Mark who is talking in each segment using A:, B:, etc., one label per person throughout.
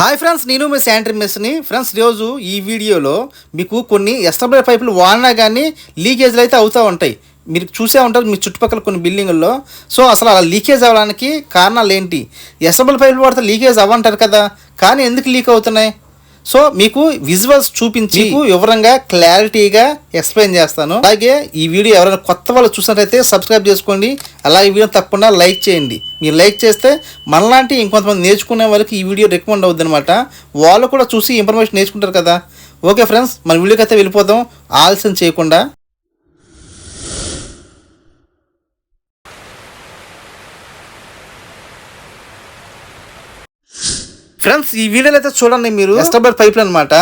A: Hi friends నేను మీ sanitary మెస్ని. Friends ఈరోజు ఈ వీడియోలో మీకు కొన్ని ఎస్టబ్లర్ పైపులు వాడినా కానీ లీకేజ్లు అయితే అవుతూ ఉంటాయి. మీరు చూసే ఉంటారు మీ చుట్టుపక్కల కొన్ని బిల్డింగుల్లో. సో అసలు అలా లీకేజ్ అవ్వడానికి కారణాలు ఏంటి? ఎస్టబుల్ పైపులు వాడితే లీకేజ్ అవ్వంటారు కదా కానీ ఎందుకు లీక్ అవుతున్నాయి? సో మీకు విజువల్స్ చూపించి మీకు వివరంగా క్లారిటీగా ఎక్స్ప్లెయిన్ చేస్తాను. అలాగే ఈ వీడియో ఎవరైనా కొత్త వాళ్ళు చూసినట్లయితే సబ్స్క్రైబ్ చేసుకోండి. అలాగే ఈ వీడియో తప్పకుండా లైక్ చేయండి. మీరు లైక్ చేస్తే మనలాంటి ఇంకొంతమంది నేర్చుకునే వాళ్ళకి ఈ వీడియో రికమెండ్ అవుద్ది అనమాట వాళ్ళు కూడా చూసి ఇన్ఫర్మేషన్ నేర్చుకుంటారు కదా. ఓకే ఫ్రెండ్స్ మన వీడియోకి అయితే వెళ్ళిపోదాం. ఆలస్యం చేయకుండా. ఫ్రెండ్స్ ఈ వీడియోలో అయితే చూడండి మీరు. ఎస్టబర్ పైపులు అనమాట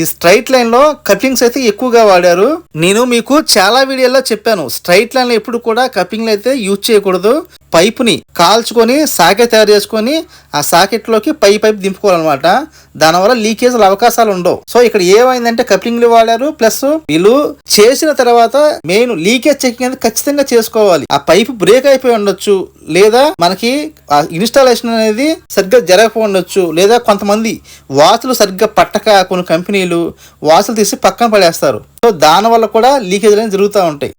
A: ఈ స్ట్రైట్ లైన్లో కప్లింగ్స్ అయితే ఎక్కువగా వాడారు. నేను మీకు చాలా వీడియోలో చెప్పాను. స్ట్రైట్ లైన్లో ఎప్పుడు కూడా కపింగ్లు అయితే యూజ్ చేయకూడదు. పైపుని కాల్చుకొని సాకెట్ తయారు చేసుకొని ఆ సాకెట్లోకి పై పైపు దింపుకోవాలన్నమాట. దానివల్ల లీకేజ్ అవకాశాలు ఉండవు. సో ఇక్కడ ఏమైందంటే కప్లింగ్లు వాడారు ప్లస్ వీళ్ళు చేసిన తర్వాత మెయిన్ లీకేజ్ చెకింగ్ అనేది ఖచ్చితంగా చేసుకోవాలి. ఆ పైప్ బ్రేక్ అయిపోయి ఉండొచ్చు లేదా మనకి ఆ ఇన్స్టాలేషన్ అనేది సరిగ్గా జరగకపోయి ఉండొచ్చు లేదా కొంతమంది వాసులు సరిగ్గా పట్టక కొన్ని కంపెనీలు వాసులు తీసి పక్కన పడేస్తారు. సో దానివల్ల కూడా లీకేజ్ అనేది జరుగుతూ ఉంటాయి.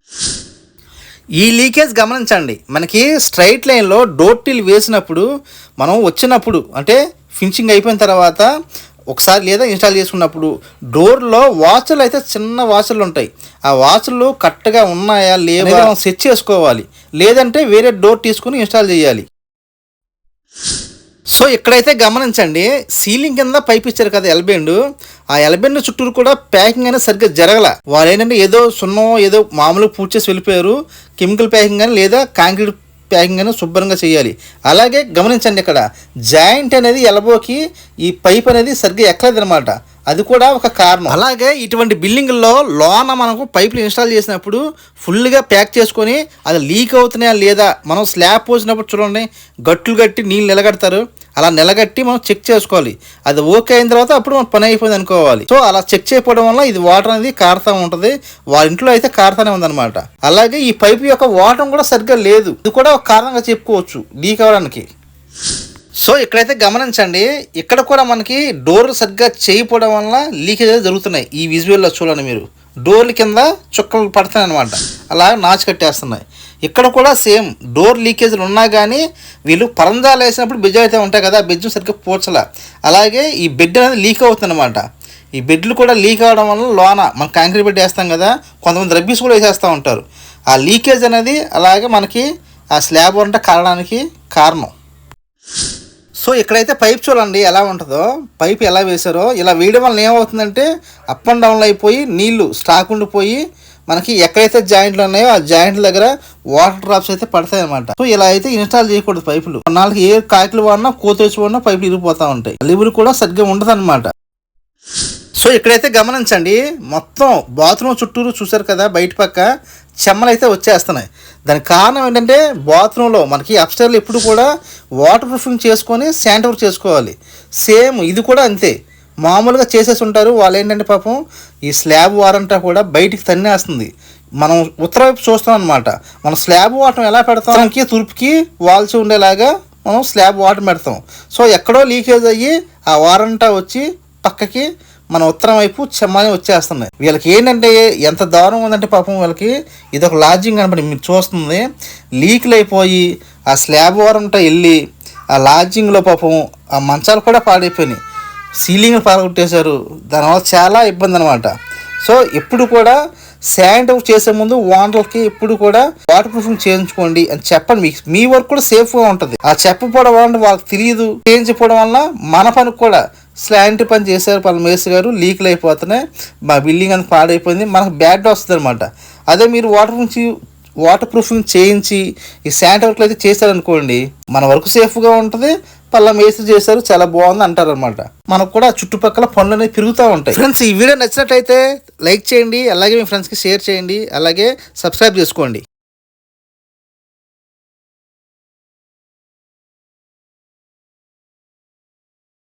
A: ఈ లీకేజ్ గమనించండి. మనకి స్ట్రైట్ లైన్లో డోర్ టిల్ వేసినప్పుడు మనం వచ్చినప్పుడు అంటే ఫినిషింగ్ అయిపోయిన తర్వాత ఒకసారి లేదా ఇన్స్టాల్ చేసుకున్నప్పుడు డోర్లో వాచ్లు అయితే చిన్న వాచ్లు ఉంటాయి. ఆ వాచ్లు కరెక్ట్గా ఉన్నాయా లేదా సెట్ చేసుకోవాలి. లేదంటే వేరే డోర్ తీసుకుని ఇన్స్టాల్ చేయాలి. సో ఇక్కడైతే గమనించండి సీలింగ్ కింద పైప్ ఇచ్చారు కదా ఎల్బెండ్. ఆ ఎల్బెండ్ చుట్టూరు కూడా ప్యాకింగ్ అనేది సరిగ్గా జరగల. వాళ్ళు ఏంటంటే ఏదో సున్నం ఏదో మామూలుగా పూర్తి చేసి వెళ్ళిపోయారు. కెమికల్ ప్యాకింగ్ కానీ లేదా కాంక్రీట్ ప్యాకింగ్ అనేది శుభ్రంగా చేయాలి. అలాగే గమనించండి ఇక్కడ జాయింట్ అనేది ఎలబోకి ఈ పైప్ అనేది సరిగ్గా ఎక్కలేదు అనమాట అది కూడా ఒక కారణం. అలాగే ఇటువంటి బిల్డింగ్లో లోన మనకు పైపులు ఇన్స్టాల్ చేసినప్పుడు ఫుల్గా ప్యాక్ చేసుకొని అది లీక్ అవుతున్నాయా లేదా? మనం స్లాబ్ పోసినప్పుడు చూడండి గట్లు కట్టి నీళ్ళు నిలగడతారు. అలా నిలగట్టి మనం చెక్ చేసుకోవాలి. అది ఓకే అయిన తర్వాత అప్పుడు మనం పని అయిపోయింది అనుకోవాలి. సో అలా చెక్ చేయకపోవడం వల్ల ఇది వాటర్ అనేది కారుతా ఉంటుంది. వాళ్ళ ఇంట్లో అయితే కారుతానే ఉందన్నమాట. అలాగే ఈ పైపు యొక్క వాటర్ కూడా సరిగ్గా లేదు. ఇది కూడా ఒక కారణంగా చెప్పుకోవచ్చు లీక్ అవ్వడానికి. సో ఇక్కడైతే గమనించండి ఇక్కడ కూడా మనకి డోర్లు సరిగ్గా చేయకపోవడం వల్ల లీకేజ్ జరుగుతున్నాయి. ఈ విజువల్లో చూడండి మీరు. డోర్ల కింద చుక్కలు పడుతున్నాయి అనమాట అలా నాచు కట్టేస్తున్నాయి. ఇక్కడ కూడా సేమ్ డోర్ లీకేజ్లు ఉన్నా కానీ వీళ్ళు పరంజాలు వేసినప్పుడు బెజ్ అయితే ఉంటాయి కదా ఆ సరిగ్గా పోర్చల అలాగే ఈ బెడ్ అనేది లీక్ అవుతుంది అనమాట ఈ బెడ్లు కూడా లీక్ అవ్వడం వల్ల లోన మనం కాంక్రీట్ బెడ్ వేస్తాం కదా కొంతమంది రబ్బీస్ కూడా వేసేస్తూ ఉంటారు. ఆ లీకేజ్ అనేది అలాగే మనకి ఆ స్లాబ్ వంట కారడానికి కారణం. సో ఇక్కడైతే పైప్ చూడండి ఎలా ఉంటుందో. పైప్ ఎలా వేశారో ఇలా వేయడం వల్ల ఏమవుతుందంటే అప్ అండ్ డౌన్లు అయిపోయి నీళ్ళు స్టాక్ ఉండిపోయి మనకి ఎక్కడైతే జాయింట్లు ఉన్నాయో ఆ జాయింట్ల దగ్గర వాటర్ డ్రాప్స్ అయితే పడతాయి అనమాట సో ఇలా అయితే ఇన్స్టాల్ చేయకూడదు పైపులు. కొన్నాళ్ళకి ఏ కాకులు వాడినా కోతొచ్చి వాడినా పైపులు ఇరిగిపోతూ ఉంటాయి. లిబులు కూడా సరిగ్గా ఉండదు అనమాట సో ఇక్కడైతే గమనించండి మొత్తం బాత్రూమ్ చుట్టూరు చూసారు కదా బయట పక్క. చెమ్మలు అయితే వచ్చేస్తున్నాయి. దానికి కారణం ఏంటంటే బాత్రూంలో మనకి అప్స్టైర్లో ఎప్పుడు కూడా వాటర్ ప్రూఫింగ్ చేసుకొని శానిటైజర్ చేసుకోవాలి. సేమ్ ఇది కూడా అంతే. మామూలుగా చేసేసి ఉంటారు. వాళ్ళు ఏంటంటే పాపం ఈ స్లాబ్ వారంటా కూడా బయటికి తన్నేస్తుంది. మనం ఉత్తర వైపు చూస్తాం అనమాట మనం స్లాబ్ వాటర్ ఎలా పెడతాం? తూర్పుకి వాల్చి ఉండేలాగా మనం స్లాబ్ వాటర్ పెడతాం. సో ఎక్కడో లీకేజ్ అయ్యి ఆ వారంటా వచ్చి పక్కకి మన ఉత్తరం వైపు చెమ్మని వచ్చేస్తున్నాయి వీళ్ళకి ఏంటంటే ఎంత దారుణం ఉందంటే పాపం వీళ్ళకి ఇది ఒక లాడ్జింగ్ కనపడి మీరు చూస్తుంది. లీక్లు అయిపోయి ఆ స్లాబ్ వారంట వెళ్ళి ఆ లాడ్జింగ్లో పాపం ఆ మంచాలు కూడా పాడైపోయినాయి. సీలింగ్ పాల్గొట్టేశారు దానివల్ల చాలా ఇబ్బంది అనమాట సో ఎప్పుడు కూడా శానిటైజ్ చేసే ముందు ఓనర్లకి ఎప్పుడు కూడా వాటర్ ప్రూఫింగ్ చేయించుకోండి అని చెప్పండి. మీకు మీ వర్క్ కూడా సేఫ్గా ఉంటుంది. ఆ చెప్పకపోవడం వల్ల వాళ్ళకి తెలియదు. చేయించకపోవడం వల్ల మన పనికి కూడా స్లాంటి పని చేశారు వాళ్ళ గారు లీక్లు అయిపోతున్నాయి. మా బిల్డింగ్ అంతా పాడైపోయింది. మనకు బ్యాడ్ వస్తుంది అనమాట అదే మీరు వాటర్ నుంచి వాటర్ ప్రూఫింగ్ చేయించి ఈ శానిటరీ వర్క్లు అయితే చేశారనుకోండి మన వరకు సేఫ్గా ఉంటుంది. పళ్ళ మేస్త్రి చేశారు చాలా బాగుంది అంటారు అనమాట మనకు కూడా చుట్టుపక్కల పనులు అనేవి పెరుగుతూ ఉంటాయి. ఫ్రెండ్స్ ఈ వీడియో నచ్చినట్లయితే లైక్ చేయండి అలాగే మీ ఫ్రెండ్స్కి షేర్ చేయండి అలాగే సబ్స్క్రైబ్ చేసుకోండి.